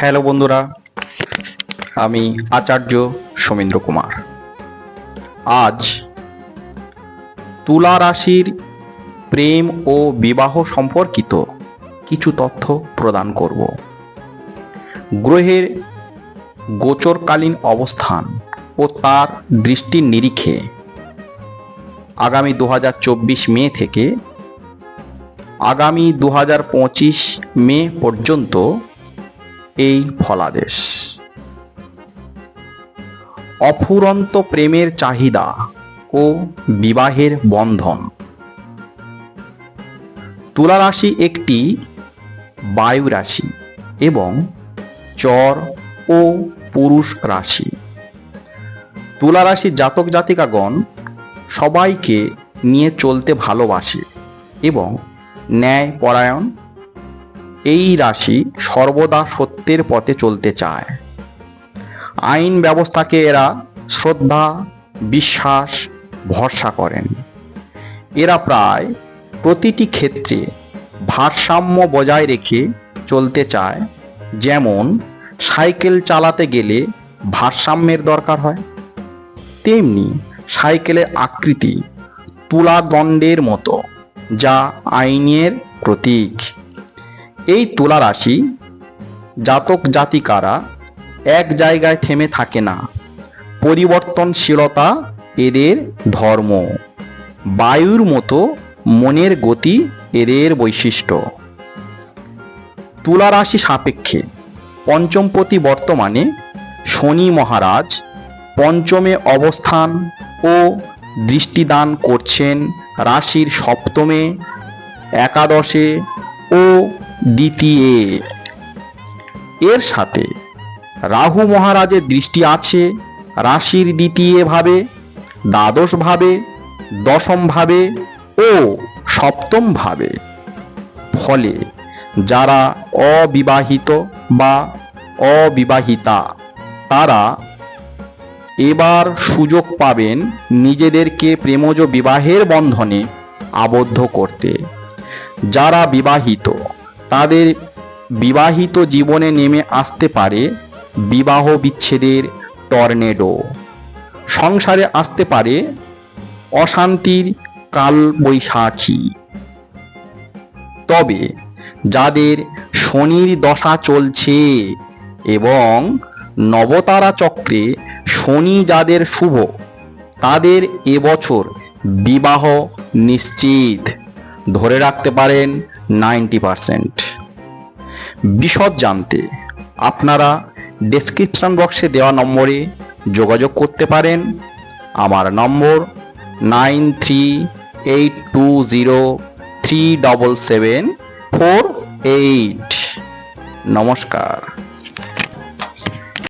Hello বন্ধুরা, আমি আচার্য সমীন্দ্র কুমার। আজ তুলা রাশির প্রেম ও বিবাহ সম্পর্কিত কিছু তথ্য প্রদান করব। গ্রহের গোচরকালীন অবস্থান ও তার দৃষ্টির নিরিখে আগামী দু হাজার চব্বিশ মে থেকে আগামী দু হাজার পঁচিশ মে পর্যন্ত এই ফলাদেশ। অফুরন্ত প্রেমের চাহিদা ও বিবাহের বন্ধন। তুলা রাশি একটি বায়ু রাশি এবং চর ও পুরুষ রাশি। তুলা রাশির জাতক জাতিকাগণ সবাইকে নিয়ে চলতে ভালোবাসে এবং ন্যায় পরায়ণ এই রাশি সর্বদা সত্যের পথে চলতে চায়। আইন ব্যবস্থাকে এরা শ্রদ্ধা, বিশ্বাস, ভরসা করেন। এরা প্রায় প্রতিটি ক্ষেত্রে ভারসাম্য বজায় রেখে চলতে চায়, যেমন সাইকেল চালাতে গেলে ভারসাম্যের দরকার হয়, তেমনি সাইকেলের আকৃতি তুলা দণ্ডের মতো, যা আইনের প্রতীক। এই তুলা রাশি জাতক জাতিকারা এক জায়গায় থেমে থাকে না। পরিবর্তনশীলতা এদের ধর্ম। বায়ুর মতো মনের গতি এদের বৈশিষ্ট্য। তুলা রাশি সাপেক্ষে পঞ্চমপতি বর্তমানে শনি মহারাজ পঞ্চমে অবস্থান ও দৃষ্টিদান করছেন রাশির সপ্তমে, একাদশে ও দ্বিতীয়। এর সাথে রাহু মহারাজের দৃষ্টি আছে, রাশির দ্বিতীয় ভাবে, দ্বাদশ ভাবে, দশম ভাবে ও সপ্তম ভাবে। ফলে যারা অবিবাহিত বা অবিবাহিতা, তারা এবার সুযোগ পাবেন নিজেদেরকে প্রেমজ বিবাহের বন্ধনে আবদ্ধ করতে। যারা বিবাহিত, তাদের বিবাহিত জীবনে নেমে আসতে পারে বিবাহ বিচ্ছেদের টর্নেডো। সংসারে আসতে পারে অশান্তির কাল বৈশাখী তবে যাদের শনির দশা চলছে এবং নবতারা চক্রে শনি যাদের শুভ, তাদের এবছর বিবাহ নিশ্চিত। ধরে রাখতে পারেন নাইনটি পারসেন্ট। বিশদ জানতে আপনারা ডেসক্রিপশন বক্সে দেওয়া নম্বরে যোগাযোগ করতে পারেন। আমার নম্বর nine three eight two zero three double seven four eight. নমস্কার।